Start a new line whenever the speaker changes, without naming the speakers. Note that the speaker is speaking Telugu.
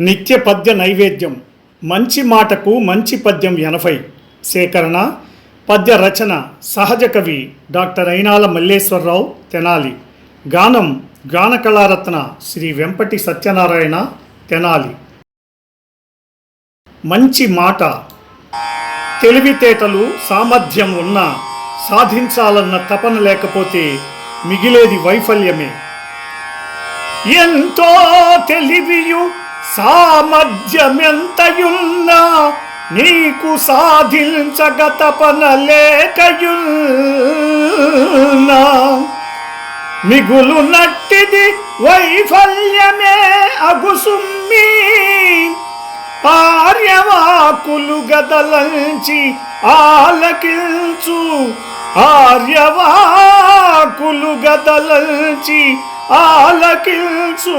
నిత్య పద్య నైవేద్యం. మంచి మాటకు మంచి పద్యం ఎనభై. సేకరణ. పద్య రచన సహజ కవి డాక్టర్ అయినాల మల్లేశ్వరరావు తెనాలి. గానం గాన కళారత్న శ్రీ వెంపటి సత్యనారాయణ తెనాలి. మంచి మాట. తెలివితేటలు సామర్థ్యం ఉన్నా సాధించాలన్న తపన లేకపోతే మిగిలేది వైఫల్యమే. ఎంతో తెలివియు సామర్థ్యమెంతయున్నా నీకు సాధించగ తపన లేకయున్నా. మిగులు నట్టిది వైఫల్యమే అగుసుమ్మి. ఆర్యవాకులు గదలంచి ఆలకించు. ఆర్యవాకులు గదలంచి ఆలకించు.